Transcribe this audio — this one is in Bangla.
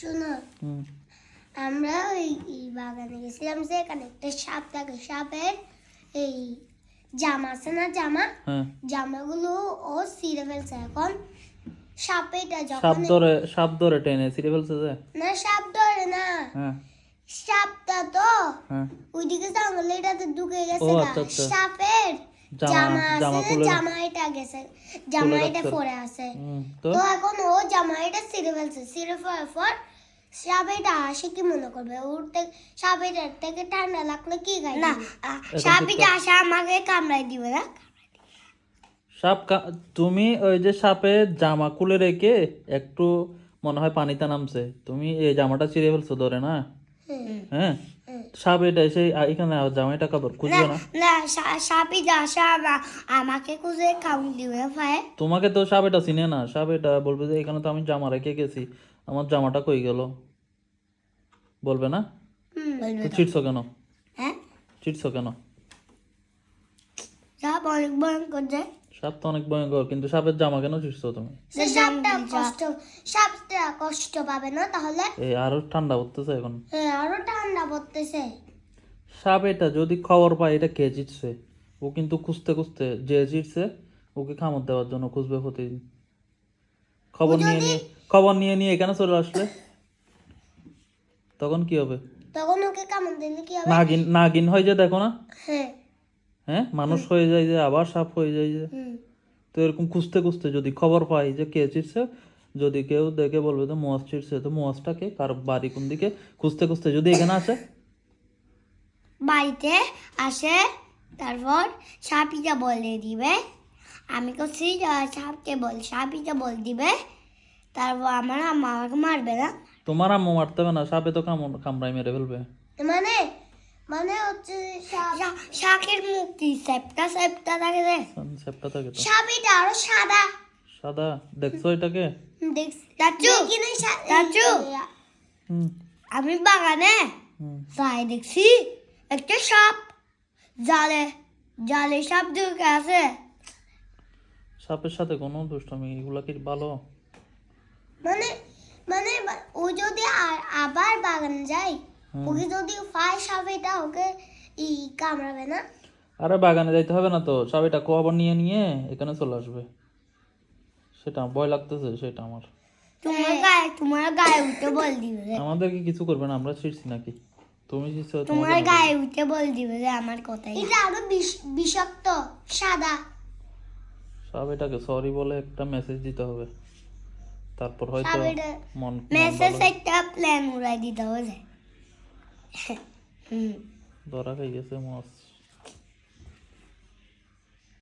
শোনো। আমরা ওই বাগানে গেছিলাম একটা সাপ থাকে সাপের এই জামা আছে না জামা? হ্যাঁ। জামাগুলো ও ছিঁড়ে ফেলছে এখন। সাপ যখন ধরে সাপ ধরে টেনে ছিঁড়ে ফেলছে যে? না সাপ ধরে না। হ্যাঁ। সাপটা তো হ্যাঁ। ওইদিকে জঙ্গলে এটাতে ঢুকে গেছে। আচ্ছা, আচ্ছা। সাপের জামা আছে জামা এটা গেছে জামা এটা রাখছে। পরে আছে। তো? এখন ও জামা এটা ছিঁড়ে ফেলছে ছিঁড়ে ফেলার পর সাপেটা আসে কি মনে করবে? ওর থেকে সাপেটার থেকে ঠান্ডা লাগলে কি খাই না সাপেটা আসে আমাকে কামড়াই দিবে না সাপ তুমি ওই যে সাপে জামা খুলে রেখে একটু মনে হয় পানিতে নামছে। তুমি এই জামাটা ছিঁড়ে ফেলছো ধরে না? হ্যাঁ? সাপ এটা এসে এখানে আর জামাইটা কাপড় খুঁজবে না না? আসে আমাকে খুঁজে দিবে ভাই। তোমাকে তো সাপ এটা চিনে না। সাপ এটা বলবে যে এখানে তো আমি জামা রেখে গেছি। আমার জামাটা কই গেল? বলবে না? তো কেন? হ্যাঁ? কেন? সাপ অনেক ভয়ঙ্কর যায় সাপ তো অনেক ভয়ঙ্কর কিন্তু সাপের জামা কেন ছিটছো তুমি? সাপটা কষ্ট সাপটা কষ্ট পাবে না তাহলে? এই আরও ঠান্ডা পড়তেছে এখন। হ্যাঁ। পড়তেছে সাপ এটা যদি খবর পায় এটা কে চিটছে ও কিন্তু খুঁজতে খুঁজতে যে চিটছে ওকে খামর দেওয়ার জন্য খুঁজবে প্রতিদিন। খবর নিয়ে নিয়ে খবর নিয়ে নিয়ে এখানে চলে আসলে তখন কি হবে? তখন ওকে কামড় দিলে কি হবে? নাগিন নাগিন হয়ে যায় দেখো না? হ্যাঁ। হ্যাঁ মানুষ হয়ে যায় যে আবার সাপ হয়ে যায় যে। তো এরকম খুঁজতে খুঁজতে যদি খবর পাই যে কে চিটছে যদি কেউ দেখে বলবে তো মোয়াজ চিটছে তো মোয়াজটাকে কার বাড়ি কোন দিকে? খুঁজতে খুঁজতে যদি এখানে আসে? বাড়িতে আসে তারপর সাপিটা বলে দিবে। আমি করছি সাপকে বল সাপিটা বল দিবে। তারপর আমার আম্মা আমাকে মারবে না? তোমার আম্মু মারতে হবে না সাপে তো কামড় কামড়াই মেরে ফেলবে। মানে মানে হচ্ছে শাকের মুখ কি? সেপটা সেপটা থাকে রে সাপটা থাকে সাপিটা আরও সাদা। সাদা দেখছ এটাকে? আমি বাগানে যাই দেখছি একটা সাপ। জালে জালে সাপ ঢুকে আছে। সাপের সাথে কোনো দুষ্টমি এগুলা কি ভালো? মানে মানে ও যদি আবার বাগান যায়। ওকে যদি পায় সাপ এটা ওকে ই কামড়াবে না? আরে বাগানে যাইতে হবে না তো। সাপ এটা খবর নিয়ে নিয়ে এখানে চলে আসবে। সেটা ভয় লাগতেছে সেটা আমার। তোমার গায়ে তোমার গায়ে উঠে বল দিবে আমাদেরকে কিছু করবে না আমরা ছিড়ছি নাকি? তুমি ছিড়ছো তোমার গায়ে উঠে বল দিবে যে আমার কথাই। এটা আরও বিষাক্ত সাদা। সব এটাকে সরি বলে একটা মেসেজ দিতে হবে। তারপর হয়তো মন মেসেজ একটা প্ল্যান উড়াই দিতে হবে ধরা খাই গেছে মাছ